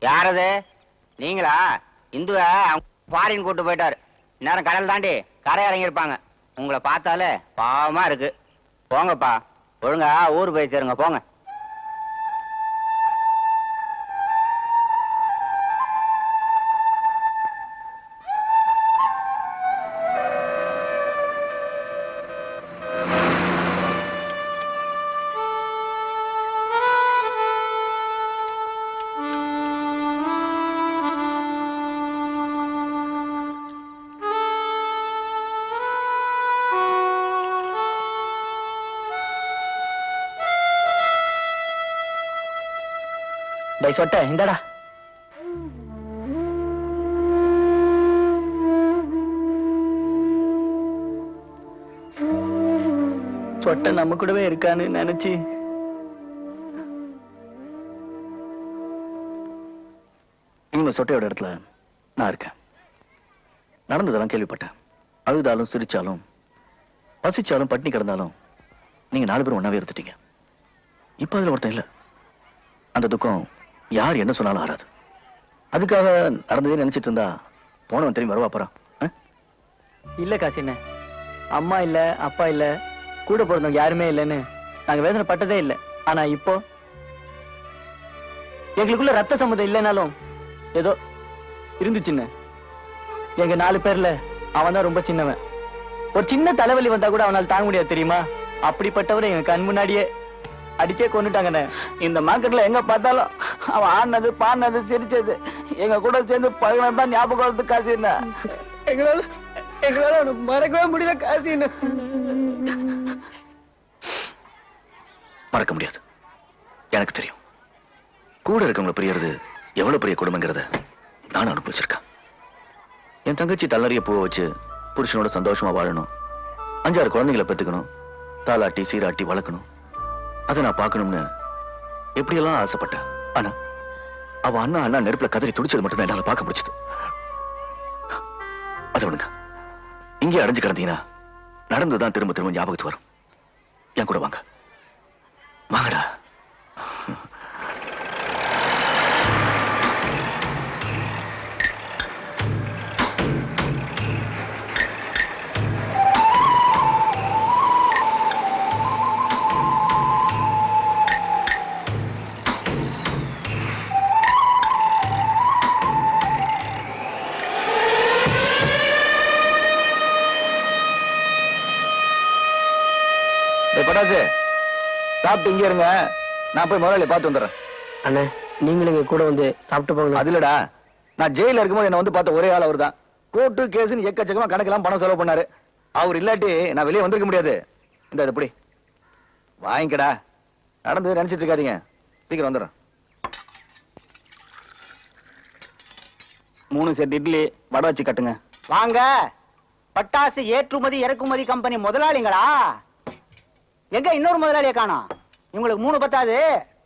யாரது? நீங்களா? இந்துவ ஃபாரின் கூட்டு போயிட்டாரு. நேரம் கடல் தாண்டி கரை இறங்கியிருப்பாங்க உங்களை பார்த்தாலே பாவமா இருக்கு. போங்கப்பா. ஒழுங்கா ஊர் போய் சேருங்க போங்க. டை சொட்ட இந்தடா. சொட்ட நம்ம கூடவே இருக்கான்னு நினைச்சு. இவங்க சொட்டையோட இடத்துல நான் இருக்கேன். நடந்ததெல்லாம் கேள்விப்பட்டேன். அழுதாலும் சிரிச்சாலும் பசிச்சாலும் பட்டினி கிடந்தாலும் நீங்க நாலு பேரும் ஒன்னாவே இருந்துட்டீங்க. இப்ப அதுல ஒருத்தன் இல்ல. அந்த துக்கம் யார் என்ன சொன்னாலும் ஆறாது. அதுக்காக நடந்ததே நினைச்சிட்டு இருந்தா போனவன் திரும்பி வருவா போறான். ஆ? இல்ல காசின அம்மா இல்ல அப்பா இல்ல கூட பிறந்தவங்க யாருமே இல்லைன்னு நாங்க வேதனை பட்டதே இல்ல. ஆனா இப்போ எங்களுக்குள்ள ரத்த சம்மதம் இல்லைனாலும் ஏதோ இருந்துச்சுன்னு எங்க நாலு பேர்ல அவன் தான் ரொம்ப சின்னவன். ஒரு சின்ன தலைவலி வந்தா கூட அவனால தாங்க முடியாது தெரியுமா? அப்படிப்பட்டவரை எங்க கண் முன்னாடியே அடிச்சே கொண்டுட்டாங்கண்ணே. இந்த மார்க்கெட்ல எங்க பார்த்தாலும் அவன் ஆடினது பாடினது சிரிச்சது. எங்க கூட சேர்ந்து பழகினது தான் ஞாபகம் காசு என்ன எங்களால எங்களால அவனை மறக்கவே முடியல காசு என்ன மறக்க முடியாது. எனக்கு தெரியும். கூட இருக்கவங்களை பிரியறது எவ்வளவு பெரிய கொடுமைங்கிறத நானும் அனுபவிச்சிருக்கேன். என் தங்கச்சி தள்ளறிய பூவை வச்சு புருஷனோட சந்தோஷமா வாழணும். அஞ்சாறு குழந்தைகளை பெத்துக்கணும். தாலாட்டி சீராட்டி வளர்க்கணும். அதை நான் பார்க்கணும்னு எப்படியெல்லாம் ஆசைப்பட்டேன். ஆனா அவ அண்ணா அண்ணா நெருப்புல கதறி துடிச்சது மட்டும் தான் என்னால பார்க்க முடிச்சது அதை விடுங்க இங்கே அடைஞ்சு கிடந்தீங்கன்னா நடந்துதான் திரும்ப திரும்ப ஞாபகத்துக்கு வரும். என் கூட வாங்க. வாங்கடா. சாப்பிட்டு இங்கே இருங்க. நான் போய் முதலாளி பார்த்து வந்துடுறேன். அண்ணே நீங்களும் எங்க கூட வந்து சாப்பிட்டு போங்க அது இல்லடா. நான் ஜெயில இருக்கும்போது என்ன வந்து பார்த்த ஒரே ஆள் அவர் தான் கோர்ட்டு கேஸ்னு எக்கச்சக்கமா கணக்கெல்லாம் பணம் செலவு பண்ணாரு. அவர் இல்லாட்டி நான் வெளியே வந்திருக்க முடியாது. இந்த இது இப்படி வாங்கிக்கடா. நடந்து நினைச்சிட்டு இருக்காதீங்க. சீக்கிரம் வந்துடுறேன். மூணு செட் இட்லி வடை வச்சு கட்டுங்க. வாங்க. பட்டாசு ஏற்றுமதி இறக்குமதி கம்பெனி முதலாளிங்களா? எங்க இன்னொரு முதலாளியை காணோம்? இவங்களுக்கு மூணு பத்தாது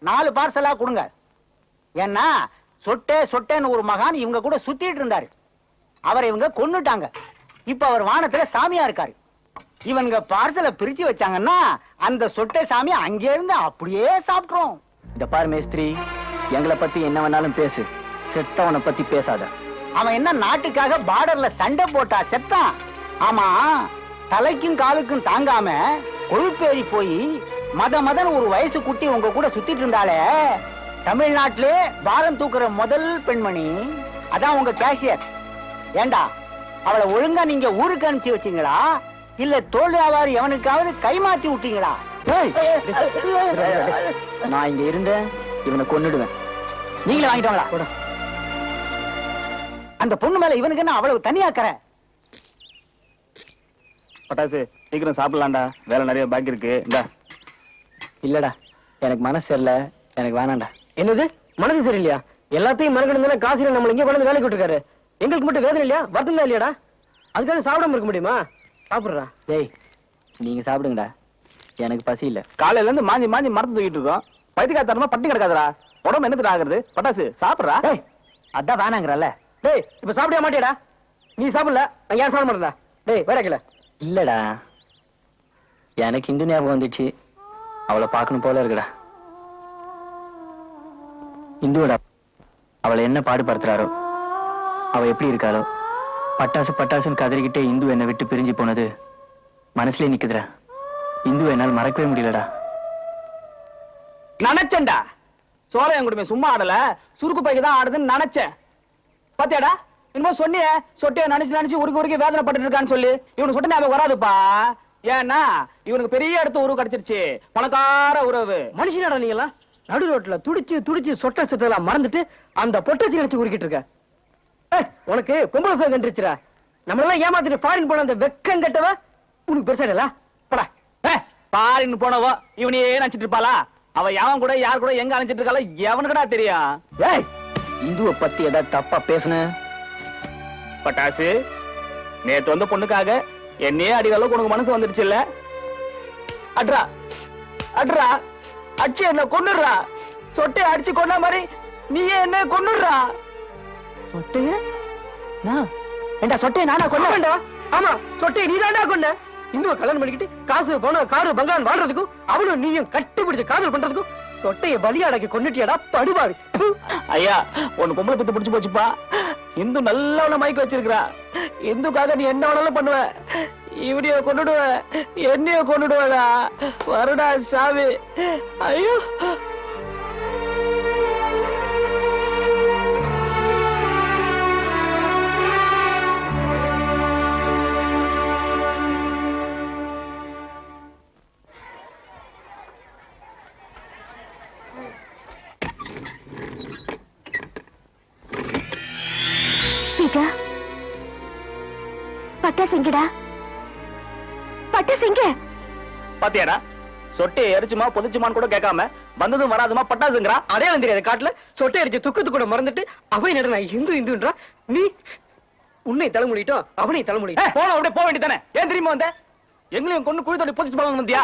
நாலு பார்சலா கொடுங்க. ஏன்னா சொட்டே சொட்டேன்னு ஒரு மகான் இவங்க கூட சுத்திட்டு இருந்தாரு. அவரை இவங்க கொன்னுட்டாங்க. இப்ப அவர் வானத்துல சாமியா இருக்காரு. இவங்க பார்சலை பிரிச்சு வச்சாங்கன்னா அந்த சொட்டை சாமி அங்கே இருந்து அப்படியே சாப்பிட்டுரும். இந்த பாரு மேஸ்திரி எங்களை பத்தி என்ன வேணாலும் பேசு. செத்தவனை பத்தி பேசாத. அவன் என்ன நாட்டுக்காக பார்டர்ல சண்டை போட்டா செத்தான். ஆமா தலைக்கும் காலுக்கும் தாங்காம கொழுப்பேறி போய் மத மதன் ஒரு வயசு குட்டி உங்க கூட சுத்திட்டு இருந்தாலே தமிழ்நாட்டிலே பாரம் தூக்குற முதல் பெண்மணி. அதான் உங்க கேஷியர். ஏண்டா அவளை ஒழுங்கா நீங்க ஊருக்கு அனுப்பிச்சு வச்சீங்களா? இல்ல தோல் வியாபாரி எவனுக்காவது கைமாத்தி விட்டீங்களா? நான் இங்க இருந்தேன் இவனை கொன்னுடுவேன். நீங்களே வாங்கிட்டாங்களா அந்த பொண்ணு மேல இவனுக்கு என்ன அவ்வளவு தனியாக்கற? பட்டாசு சீக்கிரம் சாப்பிடலாம்டா. வேலை நிறைய பாக்கி இருக்கு இந்தா. இல்லடா எனக்கு மனசு சரியில்லை எனக்கு வேணாம்டா. என்னது? மனசு சரியில்லையா? எல்லாத்தையும் மறக்கணும் காசு நம்மள இங்கே கொண்டு வேலைக்கு விட்டுருக்காரு. எங்களுக்கு மட்டும் வேதனை இல்லையா? வருத்தம் இல்லையாடா? அதுக்காக சாப்பிடாம இருக்க முடியுமா? சாப்பிடுறா. டேய் நீங்க சாப்பிடுங்கடா. எனக்கு பசி இல்ல. காலையில இருந்து மாஞ்சி மாஞ்சி மரத்து தூக்கிட்டு இருக்கோம். பைத்தியக்காரத்தனமா பட்டி கிடக்காதடா. உடம்பு என்னத்துக்கு ஆகுறது? பட்டாசு. சாப்பிடுறா? டேய் அதான் வேணாங்கிறல்ல. டேய் இப்ப சாப்பிட மாட்டியாடா. நீ சாப்பிடல. நான் ஏன் சாப்பிட மாட்டேன்டா? டேய் வேற இல்லடா. எனக்கு இந்து ஞாபகம் வந்துச்சு. அவளை பார்க்கணும் போல இருக்குடா. இந்துவடா அவளை என்ன பாடுபடுத்துறாரோ அவ எப்படி இருக்காளோ பட்டாசு பட்டாசுன்னு கதறிக்கிட்டே இந்து என்னை விட்டு பிரிஞ்சு போனது மனசுலயே நிக்குதுடா. இந்து என்னால் மறக்கவே முடியலடா. நினைச்சேன்டா. சோழையன் குடும்பம் சும்மா ஆடல சுருக்கு பைக்கு தான் ஆடுதுன்னு நினைச்சேன். பாத்தியாடா இன்னும் சொன்னியே சொட்டைய நினைச்சு நினைச்சு உருக்கு உருக்கி வேதனை பட்டு இருக்கான்னு சொல்லி. இவனு சொட்டு ஞாபகம் வராதுப்பா. ஏன்னா இவனுக்கு பெரிய இடத்து உறவு கிடைச்சிருச்சு. பணக்கார உறவு. மனுஷனடா நீங்களா நடு ரோட்ல துடிச்சு துடிச்சு சொட்ட சொத்தெல்லாம் மறந்துட்டு அந்த பொட்டச்சி நினைச்சு உருக்கிட்டு இருக்க. உனக்கு பொம்பளை சோகம் கண்டுருச்சுடா. நம்மளெல்லாம் ஏமாத்திட்டு ஃபாரின் போன அந்த வெக்கம் கட்டவ உனக்கு பெருசாடல போடா. ஏய், பாரின்னு போனவோ இவனையே நினைச்சிட்டு இருப்பாளா? அவ எவன் கூட யார் கூட எங்க அழைச்சிட்டு இருக்காளோ எவனுக்குடா தெரியும்? ஏய் இந்துவை பத்தி ஏதாவது தப்பா பேசுன? பட்டாசு நேத்து வந்த பொண்ணுக்காக என்னையே அடி அளவுக்கு உனக்கு மனசு வந்துருச்சு இல்ல? அட்ரா. அட்ரா. அடிச்சு என்ன கொன்னுடுறா. சொட்டை அடிச்சு கொன்ன மாதிரி நீயே என்ன கொன்னுடுறா? சொட்டைய நான் ஏண்டா சொட்டைய நானா கொண்ட வேண்டாம் ஆமா சொட்டைய நீ தாண்டா கொண்ட இந்துவை கல்யாணம் பண்ணிக்கிட்டு காசு பணம் காரு பங்களான் வாழ்றதுக்கும் அவளும் நீயும் கட்டுப்பிடிச்சு காதல் பண்றதுக்கும் சொட்டைய பலியாடக்கி கொண்டுட்டியாடா படுபாவி. ப்பு. ஐயா உன் பொம்பளை பத்து பிடிச்சு போச்சுப்பா. இந்து நல்ல உன மயக்க வச்சிருக்கிறா. இந்துக்காக நீ என்ன வேணாலும் பண்ணுவ. இவனைய கொண்டுடுவ என்னைய கொண்டுடுவடா வருடா சாமி. ஐயோ. பீட்டா பட்டாசு எங்கடா? பட்டாசு எங்க பாத்தியாடா? சொட்டையை எரிச்சுமா புதைச்சுமான்னு கூட கேட்காம வந்ததும் வராதுமா பட்டாசுங்கிறா? அடையாளம் தெரியாத காட்டுல. சொட்டை அடிச்சு துக்கத்து கூட மறந்துட்டு நட நான் இந்து இந்துன்றா? நீ உன்னை தலைமுடிட்டோம் அவனை போன அப்படியே போக வேண்டியதானே ஏன் தெரியுமா வந்த? எங்களையும் கொண்டு குழி தோண்டி புதைச்சு போலாம் வந்தியா?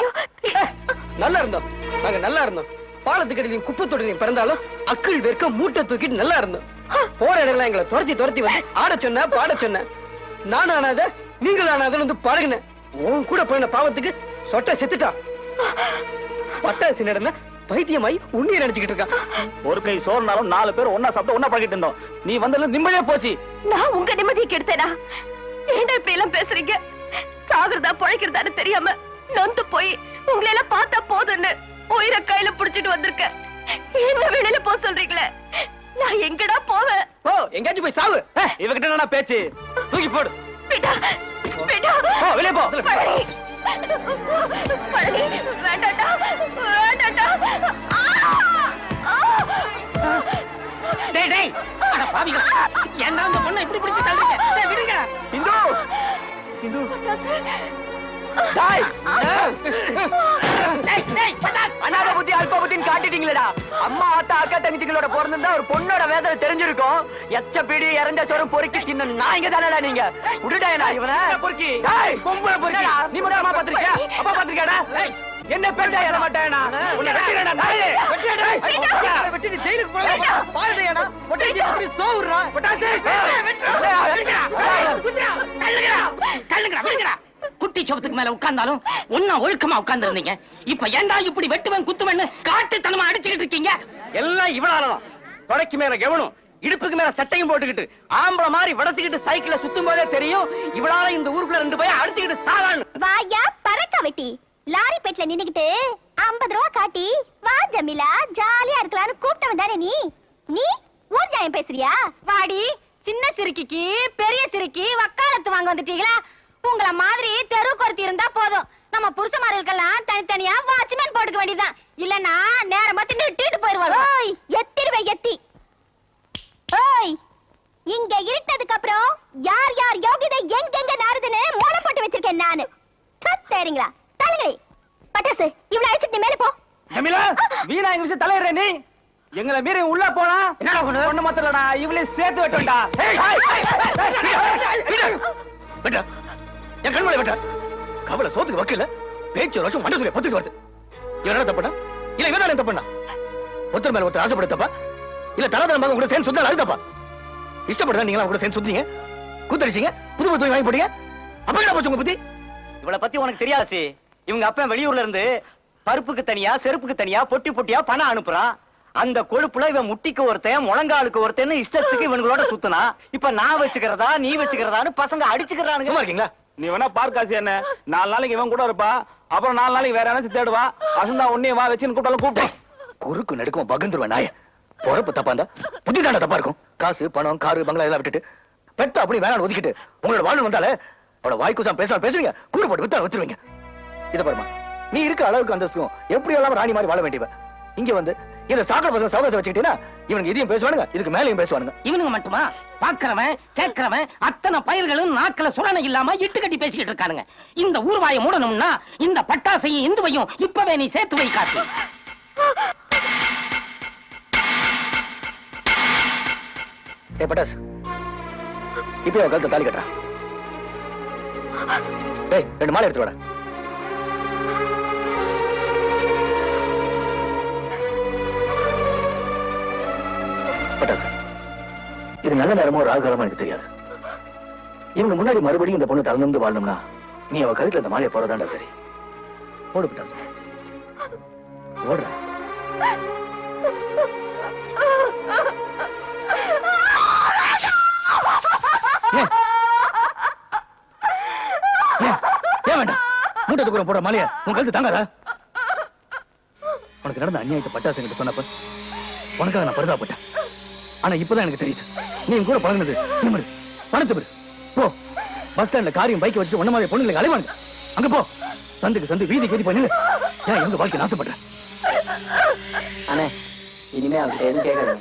நல்லா இருந்தோம். நாங்க நல்லா இருந்தோம். பாலத்துக்கடியிலையும் குப்பை தொட்டிலையும் பிறந்தாலும் அக்கள் வெறுக்க மூட்டை தூக்கிட்டு நல்லா இருந்தோம். போற இடம்லாம் எங்களை துரத்தி துரத்தி வந்து ஆட சொன்ன பாட சொன்ன. நானும் ஆனாத நீங்கள் ஆனாதன்னு வந்து பழகினேன் உன் கூட போன பாவத்துக்கு சொட்டை செத்துட்டான் பட்டாசு நடந்த பைத்தியமாய் உன்னைய நினைச்சுக்கிட்டு இருக்கான் ஒரு கை சோறுனாலும் நாலு பேர் ஒன்னா சாப்பிட்டு ஒன்னா பழகிட்டு இருந்தோம். நீ வந்ததுல நிம்மதியா போச்சு. நான் உங்க நிம்மதியை கெடுத்தேனா? ஏன்டா இப்படி எல்லாம் பேசுறீங்க? சாகுறதா பொழைக்கிறதான்னு தெரியாம நொந்து போய் உங்களை எல்லாம் பார்த்தா போதுன்னு உயிரை கையில புடிச்சிட்டு வந்திருக்கேன். என்ன வெளியில போக சொல்றீங்களே? நான் எங்கடா போவேன்? ஓ எங்கேயாச்சும் போய் சாவு. இவகிட்ட என்ன பேச்சு? தூக்கி போடு. வெளிய போ. ஆ! ஆ! டேய் டேய் அட பாவிங்க என்ன அந்த பொண்ணை இப்படி பிடிச்சு தள்ளுறீங்க டேய் விடுங்க இந்து இந்து அனாத புத்தி அல்ப புத்தின்னு காட்டிட்டீங்களேடா. அம்மா ஆத்தா அக்கா தங்கச்சிங்களோட பிறந்திருந்தா ஒரு பொண்ணோட வேதனை தெரிஞ்சிருக்கும். எச்ச பீடி இறந்த சோறும் பொறுக்கி தின்ன நாய்ங்க தானடா நீங்க? விடுடா இவனை? பொறுக்கி. பொம்பளை பொறுக்கி. நீ மட்டும் அம்மா பாத்திருக்கியா அப்பா பாத்திருக்கியாடா என்ன பேட்டா எழ மாட்டேனா உன்னை வெட்டிடா நாயே. வெட்டிடா வெட்டி ஜெயிலுக்கு போலாம் பாருடா பொட்டை இப்படி சோவுறா பட்டாசு. குட்டி சோத்துக்கு மேல உட்கார்ந்தாலும் ஒன்னா ஒழுக்கமா உட்கார்ந்து இருந்தீங்க இப்ப ஏன்டா இப்படி வெட்டுவன் குத்துவன்னு காட்டுத்தனமா அடிச்சுக்கிட்டு இருக்கீங்க? எல்லாம் இவனாலதான் தொடைக்கு மேல கவனம் இடுப்புக்கு மேல சட்டையும் போட்டுக்கிட்டு ஆம்பளை மாதிரி வடச்சுக்கிட்டு சைக்கிள்ல சுத்தும் போதே தெரியும் இவளால இந்த ஊருக்குள்ள ரெண்டு போய் அடிச்சுக்கிட்டு சாவான்னு. வாயா பறக்க வெட்டி. லாரி பெட்ல நின்னுகிட்டு ஐம்பது ரூபா காட்டி வா ஜமிலா ஜாலியா இருக்கலாம்னு கூப்பிட்டவன் தானே நீ. நீ ஊர் ஜாயம் பேசுறியா? வாடி சின்ன சிறுக்கிக்கு பெரிய சிறுக்கி வக்காலத்து வாங்க வந்துட்டீங்களா? உங்கள மாதிரி தெரு கொருத்தி இருந்தா போதும் நம்ம புருஷமார்களுக்கெல்லாம் தனித்தனியா வாட்ச்மேன் போட்டுக்க வேண்டியதுதான் இல்லன்னா நேரமா தின்னுட்டு போயிருவாங்க ஓய் எத்திடுவே எத்தி ஓய் இங்க இருட்டதுக்கு அப்புறம் யார் யார் யோகிதை எங்கெங்க நாருதுன்னு மூளை போட்டு வச்சிருக்கேன் நானு சரிங்களா தலைங்களே பட்டாசு இவ்வளவு அழைச்சிட்டு மேல போ ஜமீலா வீணா எங்க விஷயம் தலையிடுற நீ எங்களை மீறி உள்ள போனா என்னடா பண்ணு ஒண்ணு மாத்தலடா இவளே சேர்த்து வெட்டண்டா வெட்டா என் கண்மலை வெட்டா கவலை சோத்துக்கு வக்கல பேச்சு ஒரு வருஷம் மண்ட பொத்துட்டு வருது. இவன் என்ன தப்பா இல்ல இவன் என்ன தப்பா ஒருத்தர் மேல ஒருத்தர் ஆசைப்பட தப்பா இல்ல தலதரம் மகன் கூட சேர்ந்து சுத்தம் அது தப்பா இஷ்டப்படுறா நீங்க கூட சேர்ந்து சுத்தீங்க கூத்தடிச்சீங்க? புது புது துணி வாங்கி போட்டீங்க? அப்ப என்ன போச்சு உங்க புத்தி? இவளை பத்தி உனக்கு தெரியாது. இவங்க அப்பா வெளியூர்ல இருந்து பருப்புக்கு தனியா செருப்புக்கு தனியா பொட்டி பொட்டியா பணம் அனுப்புறான் அந்த கொழுப்புல இவன் முட்டிக்கு ஒருத்தன் முழங்காலுக்கு ஒருத்தன் இஷ்டத்துக்கு இவனுங்களோட சுத்துனா. இப்ப நான் வச்சுக்கிறதா நீ வச்சுக்கிறதான்னு பசங்க அடிச்சுக்கிறானுங்க. இருக்கீங்களா? நீ வேணா பார்க்காசி என்ன நாலு நாளைக்கு இவன் கூட இருப்பா. அப்புறம் நாலு நாளைக்கு வேற யாராச்சும் தேடுவா. அசந்தா உன்னே வா வச்சுன்னு கூப்பிட்டாலும் கூப்பிட்டேன். குறுக்கு நடுக்கும் பகந்துருவேன் நாய. பொறப்பு தப்பா இருந்தா புத்தி தாண்டா தப்பா இருக்கும். காசு பணம் காரு பங்களா எல்லாம் விட்டுட்டு பெத்த அப்படி வேணாம் ஒதுக்கிட்டு உங்களோட வாழ்வு வந்தாலே அவளை வாய்க்குசாம் பேசலாம் பேசுவீங்க கூறு போட்டு வித்தா வச்சிருவீங்க. இத பாருமா நீ இருக்க அளவுக்கு அந்தஸ்தும் எப்படி எல்லாம் ராணி மாதிரி வாழ வேண்டியவ? இங்க வந்து இந்த சாக்கடை பசங்க சௌகரியத்தை வச்சுக்கிட்டீங்கன்னா இவனுக்கு இதையும் பேசுவானுங்க இதுக்கு மேலேயும் பேசுவானுங்க. இவனுங்க மட்டுமா? பாக்குறவன் கேட்கிறவன் அத்தனை பயிர்களும் நாக்குல சுரணை இல்லாம இட்டு கட்டி பேசிக்கிட்டு இருக்கானுங்க. இந்த ஊர்வாயை மூடணும்னா இந்த பட்டாசையும் இந்துவையும் இப்பவே நீ சேர்த்து வை காட்டு ஏ பட்டாஸ் இப்போ அவன் கழுத்தை தாலி கட்டுறான். டேய் ரெண்டு மாலை எடுத்து வாடா. பட்டாசு இது நல்ல நேரமோ ராகுகாலமா எனக்கு தெரியாது. இவங்க முன்னாடி மறுபடியும் இந்த பொண்ணு தகுந்து வாழணும்னா நீ அவ கழுத்துல இந்த மாலையை போறதாண்டா சரி. ஓடு சார். ஓடுறா. ஏன்? வேண்டாம். மூட்டை தூக்குற போடுற மாலைய உன் கழுத்து தாங்காதா? உனக்கு நடந்த அநியாயத்தை பட்டாசு கிட்ட சொன்னப்ப உனக்காக நான் பரிதாபப்பட்டேன். ஆனா இப்பதான் எனக்கு தெரியுது. நீ என் கூட பழகினது திமிரு பணத்து பெரு போ. பஸ் ஸ்டாண்ட்ல காரியம் பைக்கை வச்சுட்டு ஒன்ன மாதிரி பொண்ணுங்களுக்கு அலைவானுங்க. அங்க போ. சந்துக்கு சந்து வீதி வீதி பண்ணுங்க ஏன் எங்க வாழ்க்கை நாசப்படுறேன் அண்ணே இனிமே அவங்க எதுவும் கேட்காது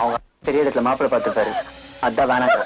அவங்க பெரிய இடத்துல மாப்பிள்ளை பார்த்துப்பாரு. அதான் வேணாங்க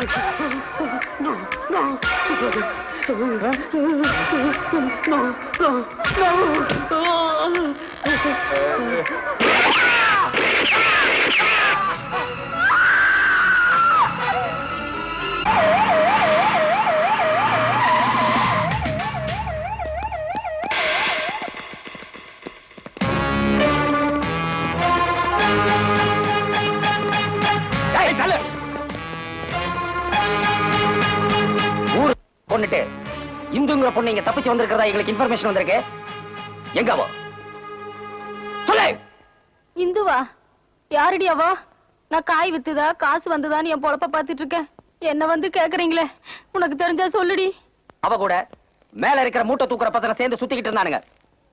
ஊர் பொண்ணுட்டு இந்துங்கிற பொண்ணு இங்க தப்பிச்சு வந்திருக்கிறதா எங்களுக்கு இன்ஃபர்மேஷன் வந்திருக்கு. எங்க அவ? சொல்லு! இந்துவா யாரடி அவ நான் காய் வித்துதா காசு வந்ததான்னு என் பொழப்ப பாத்துட்டு இருக்கேன் என்ன வந்து கேக்குறீங்களே? உனக்கு தெரிஞ்சா சொல்லுடி. அவ கூட மேல இருக்கிற மூட்டை தூக்குற பசங்க சேர்ந்து சுத்திக்கிட்டு இருந்தானுங்க.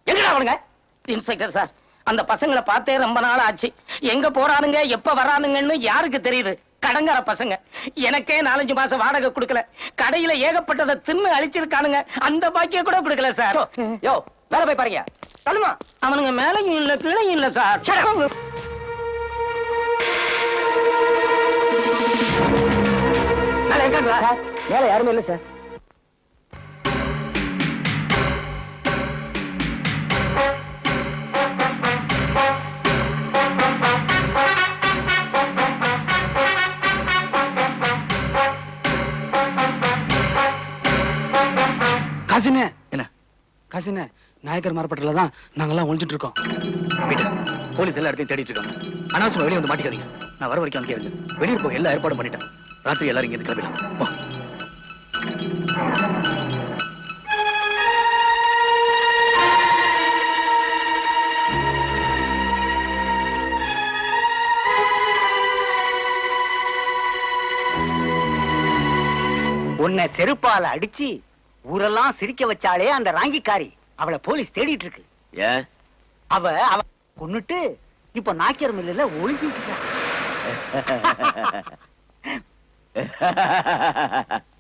எங்கடா அவனுங்க? இன்ஸ்பெக்டர் சார் அந்த பசங்களை பார்த்தே ரொம்ப நாள் ஆச்சு. எங்க போறானுங்க எப்ப வரானுங்கன்னு யாருக்கு தெரியுது? கடங்கார பசங்க. எனக்கே நாலஞ்சு மாசம் வாடகை கொடுக்கல. கடையில ஏகப்பட்டதை தின்னு அழிச்சிருக்கானுங்க. அந்த பாக்கியம் கூட கொடுக்கல சார். யோ மேல போய் பாருங்க. தள்ளுமா அவனுங்க மேலையும் இல்ல கீழையும் இல்ல சார். மேல யாருமே இல்ல சார். காசினே நாயக்கர் மார்பட்டில தான் நாங்கெல்லாம் ஒழிஞ்சிட்டு இருக்கோம். போலீஸ் எல்லா இடத்தையும் தேடிட்டு இருக்காங்க அனாவசியமா வெளியே வந்து மாட்டிக்காதீங்க. நான் வர வரைக்கும் அங்கேயே இருங்க வெளியே போய் எல்லா ஏற்பாடும் பண்ணிட்டேன். ராத்திரி எல்லாரும் இங்கே கிளம்பிடலாம். உன்னை செருப்பால அடிச்சு ஊரெல்லாம் சிரிக்க வச்சாலே அந்த ராங்கிக்காரி அவளை போலீஸ் தேடிட்டு இருக்கு. ஏன் அவ அவ கொன்னுட்டு இப்ப நாக்கியர் மில்லுல ஒளிஞ்சு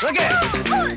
போலீஸ்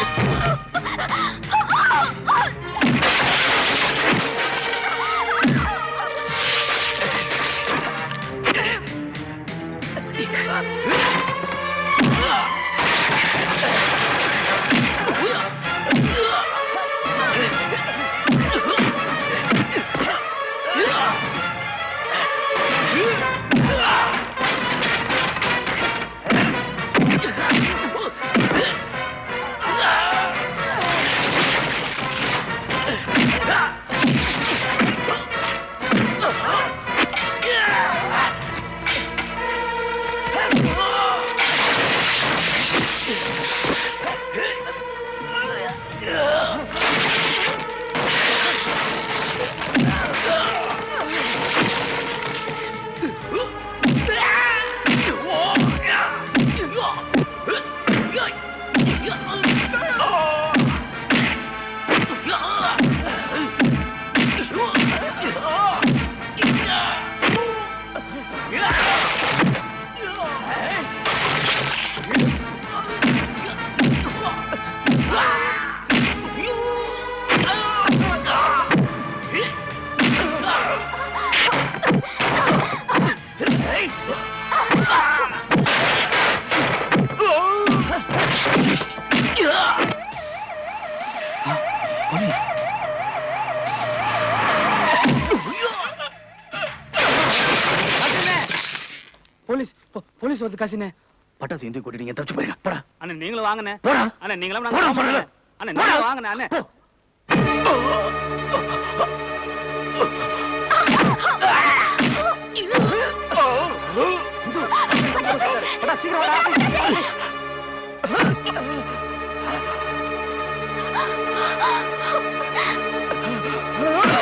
you பட்டாசு வந்து காசினே? பட்டாசு எந்த கூட்டிட்டீங்க தப்பிச்சு போறீங்க. போடா. அண்ணன் நீங்களும் வாங்கண்ணே. போடா. அண்ணன் நீங்களும் நாங்க போடா அண்ணன் நீங்க வாங்கண்ணே அண்ணே. சீக்கிரம்